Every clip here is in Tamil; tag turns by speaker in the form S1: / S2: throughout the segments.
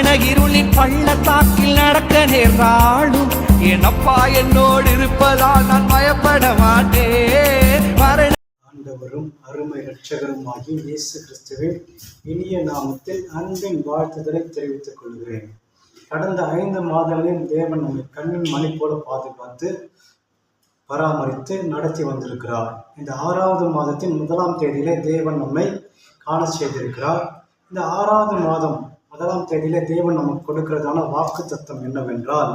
S1: மரண இருளின் பள்ளத்தாக்கில் நடக்க நேர்ந்தாலும் என்னப்பா என்னோடு இருப்பதால் நான் பயப்பட மாட்டேன்.
S2: ஆண்டவரும் அருமை இரட்சகருமாகி இயேசு கிறிஸ்துவின் இனிய நாமத்தில் அன்பின் வாழ்த்துதலை தெரிவித்துக் கொள்கிறேன். கடந்த ஐந்து மாதங்களில் தேவன் நம்மை கண்ணின் மணி போல பாதுகாத்து பராமரித்து நடத்தி வந்திருக்கிறார். இந்த ஆறாவது மாதத்தின் முதலாம் தேதியிலே தேவன் நம்மை காண செய்திருக்கிறார். இந்த ஆறாவது மாதம் முதலாம் தேதியில தேவன் நமக்கு கொடுக்கிறதான வாக்கு தத்துவம் என்னவென்றால்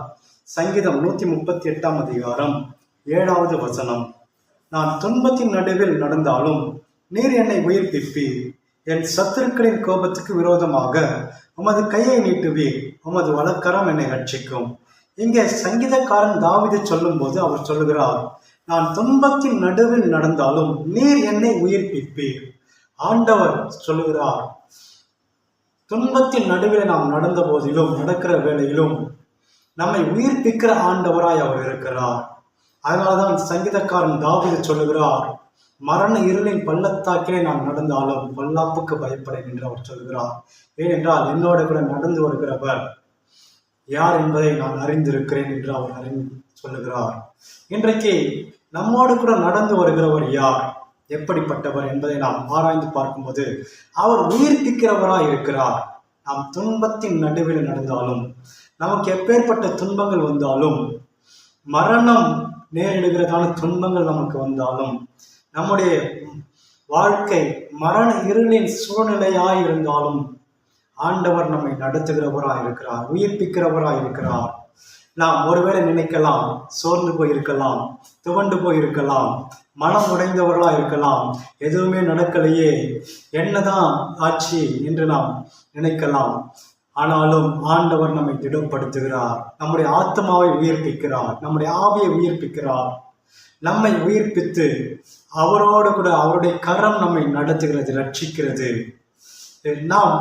S2: சங்கீதம் நூற்றி முப்பத்தி எட்டாம் அதிகாரம் ஏழாவது வசனம். நான் துன்பத்தின் நடுவில் நடந்தாலும் நீர் என்னை உயிர்ப்பிப்பீர். என் சத்துருக்களின் கோபத்துக்கு விரோதமாக உமது கையை நீட்டுவீர். உமது வழக்கரம் என்னை ரட்சிக்கும். இங்கே சங்கீதக்காரன் தாவிது சொல்லும்போது அவர் சொல்லுகிறார் நான் துன்பத்தின் நடுவில் நடந்தாலும் நீர் என்னை உயிர்ப்பிப்பீர். ஆண்டவர் சொல்லுகிறார் துன்பத்தின் நடுவில் நாம் நடந்த போதிலும் நடக்கிற வேளையிலும் நம்மை உயிர்ப்பிக்கிற ஆண்டவராய் அவர் இருக்கிறார். அதனால்தான் சங்கீதக்காரன் தாவீது சொல்லுகிறார் மரண இருளின் பள்ளத்தாக்கிலே நாம் நடந்தாலும் வல்லாப்புக்கு பயப்படேன் என்று அவர் சொல்கிறார் ஏனென்றால் என்னோட கூட நடந்து வருகிறவர் யார் என்பதை நான் அறிந்திருக்கிறேன் என்று அவர் அறிந்து சொல்லுகிறார். இன்றைக்கு நம்மோடு கூட நடந்து வருகிறவர் யார்? எப்படிப்பட்டவர் என்பதை நாம் ஆராய்ந்து பார்க்கும்போது அவர் உயிர்ப்பிக்கிறவராய் இருக்கிறார். நாம் துன்பத்தின் நடுவில் நடந்தாலும் நமக்கு எப்பேற்பட்ட துன்பங்கள் வந்தாலும் மரணம் நேரிடுகிறதான துன்பங்கள் நமக்கு வந்தாலும் நம்முடைய வாழ்க்கை மரண இருளின் சூழ்நிலையாய் இருந்தாலும் ஆண்டவர் நம்மை நடத்துகிறவராய் இருக்கிறார் உயிர்ப்பிக்கிறவராய் இருக்கிறார். நாம் ஒருவேளை நினைக்கலாம் சோர்ந்து போயிருக்கலாம் துவண்டு போயிருக்கலாம் மனம் உடைந்தவர்களா இருக்கலாம் எதுவுமே நடக்கலையே என்னதான் ஆச்சு என்று நாம் நினைக்கலாம். ஆனாலும் ஆண்டவர் நம்மை திடப்படுத்துகிறார் நம்முடைய ஆத்மாவை உயிர்ப்பிக்கிறார் நம்முடைய ஆவியை உயிர்ப்பிக்கிறார். நம்மை உயிர்ப்பித்து அவரோடு கூட அவருடைய கரம் நம்மை நடத்துகிறது ரட்சிக்கிறது. நாம்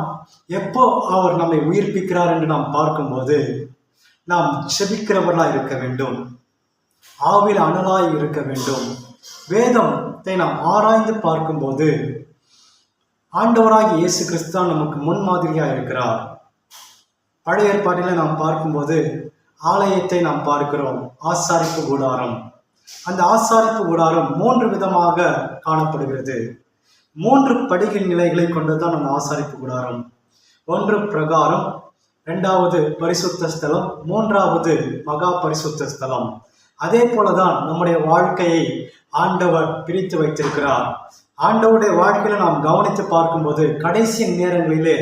S2: எப்போ அவர் நம்மை உயிர்ப்பிக்கிறார் என்று நாம் பார்க்கும்போது நாம் செபிக்கிறவர்களாய் இருக்க வேண்டும். ஆவில் அனலாய் இருக்க வேண்டும். வேதத்தை நாம் ஆராய்ந்து பார்க்கும்போது ஆண்டவராகி இயேசு கிறிஸ்தான் நமக்கு முன்மாதிரியாக இருக்கிறார். பழைய ஏற்பாட்டில் நாம் பார்க்கும்போது ஆலயத்தை நாம் பார்க்கிறோம் ஆசாரிப்பு கூடாரம். அந்த ஆசாரிப்பு கூடாரம் மூன்று விதமாக காணப்படுகிறது. மூன்று படிகள் நிலைகளை கொண்டதுதான் அந்த ஆசாரிப்பு கூடாரம். ஒன்று பிரகாரம் ரெண்டாவது பரிசுத்த ஸ்தலம் மூன்றாவது மகா பரிசுத்த ஸ்தலம். அதே போலதான் நம்முடைய வாழ்க்கையை ஆண்டவர் பிரித்து வைத்திருக்கிறார். ஆண்டவருடைய வாழ்க்கையில நாம் கவனித்து பார்க்கும்போது கடைசி நேரங்களிலே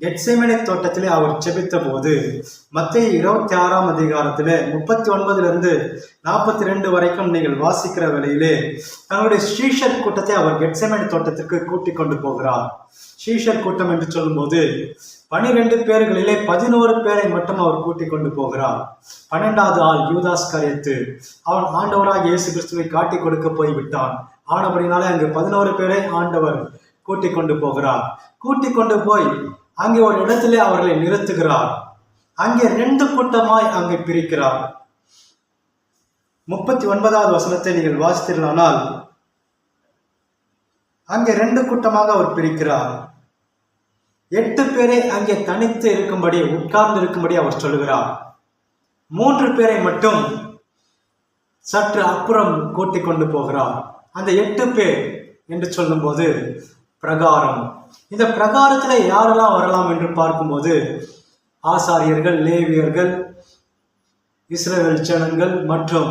S2: கெட்செமனை தோட்டத்திலே அவர் செபித்த போது மத்திய இருபத்தி ஆறாம் அதிகாரத்திலே முப்பத்தி ஒன்பதுல இருந்து நாற்பத்தி ரெண்டு வரைக்கும் நீங்கள் வாசிக்கிற வேளையிலே தன்னுடைய ஸ்ரீஷர் கூட்டத்தை அவர் கெட்செமனை தோட்டத்திற்கு கூட்டிக் கொண்டு போகிறார். ஸ்ரீஷர் கூட்டம் என்று சொல்லும்போது பனிரெண்டு பேர்களிலே பதினோரு பேரை மட்டும் அவர் கூட்டிக் கொண்டு போகிறார். பன்னெண்டாவது ஆள் யூதாஸ் கரையத்து அவன் ஆண்டவராக இயேசு கிறிஸ்துவை காட்டிக் கொடுக்க போய் விட்டான் ஆனபடினாலே அங்கு பதினோரு பேரை ஆண்டவர் கூட்டி கொண்டு போகிறார். கூட்டி கொண்டு போய் அங்கே ஒரு இடத்திலே அவர்களை நிறுத்துகிறார். அங்கே ரெண்டு கூட்டமாய் அங்கே பிரிக்கிறார். முப்பத்தி ஒன்பதாவது வசனத்தை நீங்கள் வாசித்தீர்களானால் அங்கே ரெண்டு கூட்டமாக அவர் பிரிக்கிறார். எட்டு பேரை அங்கே தனித்து இருக்கும்படி உட்கார்ந்து இருக்கும்படி அவர் சொல்லுகிறார். மூன்று பேரை மட்டும் சற்று அப்புறம் கூட்டிக் கொண்டு போகிறார். அந்த எட்டு பேர் என்று சொல்லும்போது பிரகாரம். இந்த பிரகாரத்தில் யாரெல்லாம் வரலாம் என்று பார்க்கும்போது ஆசாரியர்கள் லேவியர்கள் இஸ்ரேல் ஜனங்கள் மற்றும்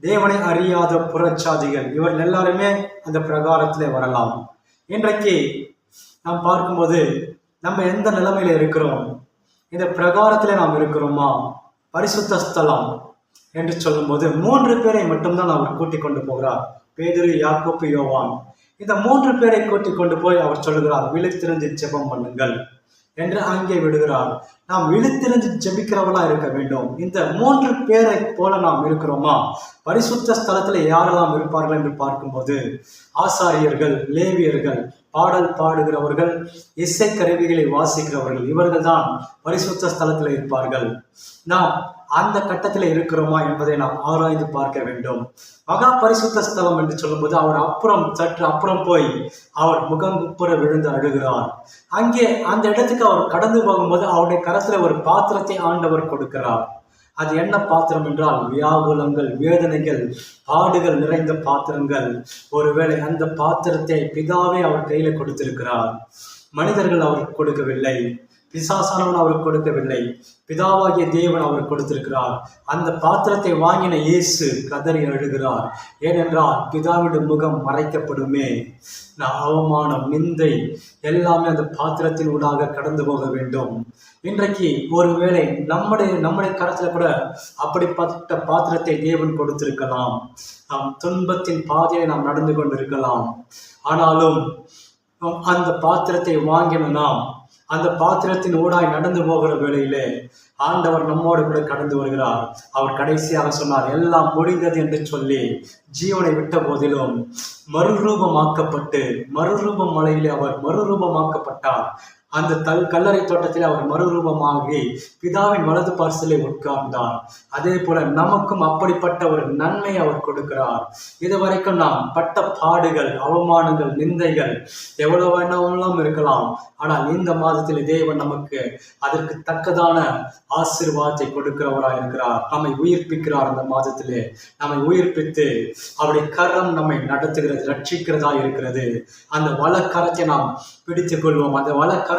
S2: தேவனை அறியாத புறச்சாதிகள் இவர்கள் எல்லாருமே அந்த பிரகாரத்தில் வரலாம். இன்றைக்கு நாம் பார்க்கும்போது நம்ம எந்த நிலைமையில இருக்கிறோம்? இந்த பிரகாரத்தில் நாம் இருக்கிறோமா? பரிசுத்த ஸ்தலம் என்று சொல்லும்போது மூன்று பேரை மட்டும்தான் அவர் கூட்டிக் கொண்டு போகிறார். பேதுரு யாக்கோப்பு யோவான். இந்த மூன்று பேரை கூட்டிக் கொண்டு போய் அவர் சொல்லுகிறார் விழித்திருந்து ஜெபம் பண்ணுங்கள் என்று அங்கே விடுகிறார். நாம் விழித்திருந்து ஜெபிக்கிறவளா இருக்க வேண்டும். இந்த மூன்று பேரை போல நாம் இருக்கிறோமா? பரிசுத்த ஸ்தலத்தில் யாரெல்லாம் இருப்பார்கள் என்று பார்க்கும்போது ஆசாரியர்கள் லேவியர்கள் பாடல் பாடுகிறவர்கள் இசை கருவிகளை வாசிக்கிறவர்கள் இவர்கள் தான் பரிசுத்த ஸ்தலத்தில் இருப்பார்கள். நாம் அந்த கட்டத்தில் இருக்கிறோமா என்பதை நாம் ஆராய்ந்து பார்க்க வேண்டும். மகா பரிசுத்த ஸ்தலம் என்று சொல்லும்போது அவர் அப்புறம் சற்று அப்புறம் போய் அவர் முகங்குப்புற விழுந்து அழுகிறார். அங்கே அந்த இடத்துக்கு அவர் கடந்து போகும்போது அவருடைய கரசில் ஒரு பாத்திரத்தை ஆண்டவர் கொடுக்கிறார். அது என்ன பாத்திரம் என்றால் வியாகுலங்கள் வேதனைகள் பாடுகள் நிறைந்த பாத்திரங்கள். ஒருவேளை அந்த பாத்திரத்தை பிதாவே அவர் கையில கொடுத்திருக்கிறார். மனிதர்கள் அவருக்கு கொடுக்கவில்லை. பிசாசானவன் அவருக்கு கொடுக்கவில்லை. பிதாவாகிய தேவன் அவருக்கு கொடுத்திருக்கிறார். அந்த பாத்திரத்தை வாங்கின இயேசு கதறி அழுகிறார். ஏனென்றால் பிதாவிட முகம் மறைக்கப்படுமே. நான் அவமானம் நிந்தை எல்லாமே அந்த பாத்திரத்தின் ஊடாக கடந்து போக வேண்டும். இன்றைக்கு ஒருவேளை நம்முடைய நம்முடைய கரத்துல கூட அப்படிப்பட்ட பாத்திரத்தை தேவன் கொடுத்திருக்கலாம். நாம் துன்பத்தின் பாதையை நாம் நடந்து கொண்டிருக்கலாம். ஆனாலும் அந்த பாத்திரத்தை வாங்கின நாம் அந்த பாத்திரத்தின் ஊடாய் நடந்து போகிற வேளையிலே ஆண்டவர் நம்மோடு கூட கடந்து வருகிறார். அவர் கடைசியாக சொன்னார் எல்லாம் முடிந்தது என்று சொல்லி ஜீவனை விட்ட போதிலும் மறுரூபமாக்கப்பட்டு மறுரூப மலையிலே அவர் மறுரூபமாக்கப்பட்டார். அந்த தல் கல்லறை தோட்டத்தில் அவர் மறுரூபமாகி பிதாவின் வலது பார்சலை உட்கார்ந்தார். அதே போல நமக்கும் அப்படிப்பட்ட ஒரு நன்மை அவர் கொடுக்கிறார். இதுவரைக்கும் நாம் பட்ட பாடுகள் அவமானங்கள் நிந்தைகள் எவ்வளவு வேணாலும் இருக்கலாம். ஆனால் இந்த மாதத்தில் தேவன் நமக்கு அதற்கு தக்கதான ஆசிர்வாதத்தை கொடுக்கிறவராக இருக்கிறார். நம்மை உயிர்ப்பிக்கிறார் அந்த மாதத்திலே. நம்மை உயிர்ப்பித்து அவருடைய கரம் நம்மை நடத்துகிறது ரட்சிக்கிறதா இருக்கிறது. அந்த வலக்கரத்தை நாம் பிடித்துக் கொள்வோம். அந்த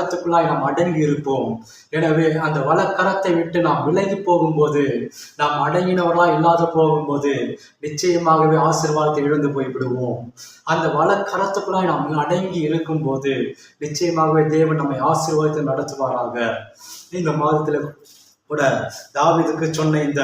S2: வலக்கரத்துக்குள்ளாய் நாம் அடங்கி இருப்போம். எனவே அந்த வலக்கரத்தை விட்டு நாம் விலகி போகும்போது நாம் அடங்கினவர்களா இல்லாத போகும்போது நிச்சயமாகவே ஆசீர்வாதத்தை இழந்து போய்விடுவோம். அந்த வலக்கரத்துக்குள்ளாய் நாம் அடங்கி இருக்கும்போது நிச்சயமாகவே தேவன் நம்மை ஆசீர்வாதத்தை நடத்துவாராக. இந்த மாதத்துல கூட தாவிதுக்கு சொன்ன இந்த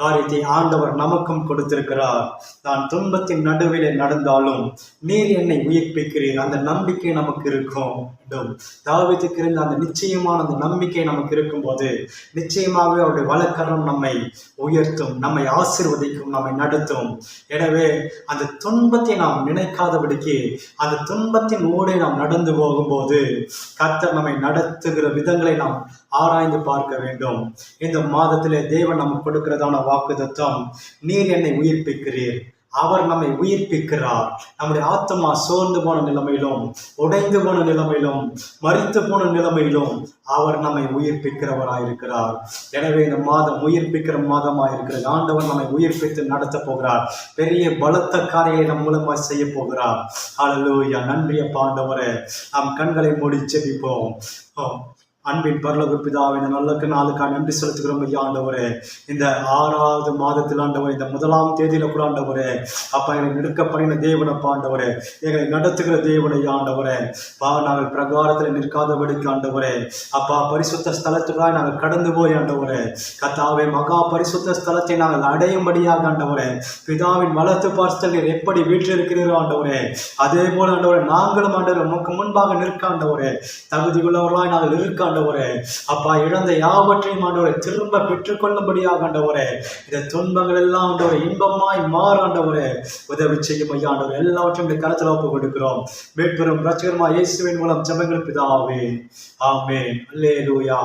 S2: காரியத்தை ஆண்டவர் நமக்கும் கொடுத்திருக்கிறார். நான் துன்பத்தின் நடுவிலே நடந்தாலும் நீர் என்னை உயிர்ப்பிக்கிறீர். அந்த நம்பிக்கை நமக்கு இருக்கும். வேண்டும் இருந்த அந்த நிச்சயமான அந்த நம்பிக்கை நமக்கு இருக்கும்போது நிச்சயமாகவே அவருடைய வழக்கரம் நம்மை உயர்த்தும் நம்மை ஆசிர்வதிக்கும் நம்மை நடத்தும். எனவே அந்த துன்பத்தை நாம் நினைக்காதபடிக்கு அந்த துன்பத்தின் ஊடே நாம் நடந்து போகும்போது கர்த்தர் நம்மை நடத்துகிற விதங்களை நாம் ஆராய்ந்து பார்க்க வேண்டும். இந்த மாதத்திலே தேவன் நமக்கு கொடுக்கிறதான வாக்குத்தத்தம். நீர் என்னை உயிர்ப்பிக்கிறீர். அவர் நம்மை உயிர்ப்பிக்கிறார். நம்முடைய ஆத்மா சோர்ந்து போன நிலைமையிலும் உடைந்து போன நிலைமையிலும் மறித்து போன நிலைமையிலும் அவர் நம்மை உயிர்ப்பிக்கிறவராயிருக்கிறார். எனவே இந்த மாதம் உயிர்ப்பிக்கிற மாதமாக இருக்கிறது ஆண்டவர் நம்மை உயிர்ப்பித்து நடத்த போகிறார். பெரிய பலத்த காரியை நம் மூலமாக செய்ய போகிறார். அழலூயா நன்றிய பாண்டவரே நம் கண்களை மூடி செபிப்போம். அன்பின் பரலோக பிதாவின் இந்த நல்ல நன்றி செலுத்துகிறோம் ஐயா ஆண்டவரே. இந்த ஆறாவது மாதத்தில் ஆண்டவர் இந்த முதலாம் தேதியில கூட ஆண்டவரே அப்பா எங்களை நெருக்க பண்ணின தேவனப்பா ஆண்டவரே எங்களை நடத்துகிற தேவனை ஆண்டவரே. பா நாங்கள் பிரகாரத்தில் நிற்காதபடிக்கு ஆண்டவரே அப்பா பரிசுத்த ஸ்தலத்துக்காக நாங்கள் கடந்து போய் ஆண்டவரே. கத்தாவே மகா பரிசுத்த ஸ்தலத்தை நாங்கள் அடையும்படியாக ஆண்டவரே. பிதாவின் வளர்த்து பார்த்தல் எப்படி வீட்டில் வீற்றிருக்கிறீரோ ஆண்டவரே. அதே போல ஆண்டவரே நாங்களும் ஆண்டவர் உமக்கு முன்பாக நிற்க ஆண்டவரே. தகுதி உள்ளவர்களாய் நாங்கள் இருக்க ஆண்டவரே. அப்பா இழந்த யாவற்றையும் ஆண்டவரை திரும்ப பெற்றுக்கொள்ளும்படியாக ஆண்டவரே. இந்த துன்பங்கள் எல்லாம் ஆண்டவரை இன்பமாய் மாற ஆண்டவரே. உதவி செய்யும் ஐயா ஆண்டவர். எல்லாவற்றையும் இந்த கருத்தில் ஒப்பு கொடுக்கிறோம். மீட்பெரும் ரட்சகரமா இயேசுவின் மூலம் ஜெபங்கள் பிதாவே. அல்லே லூயா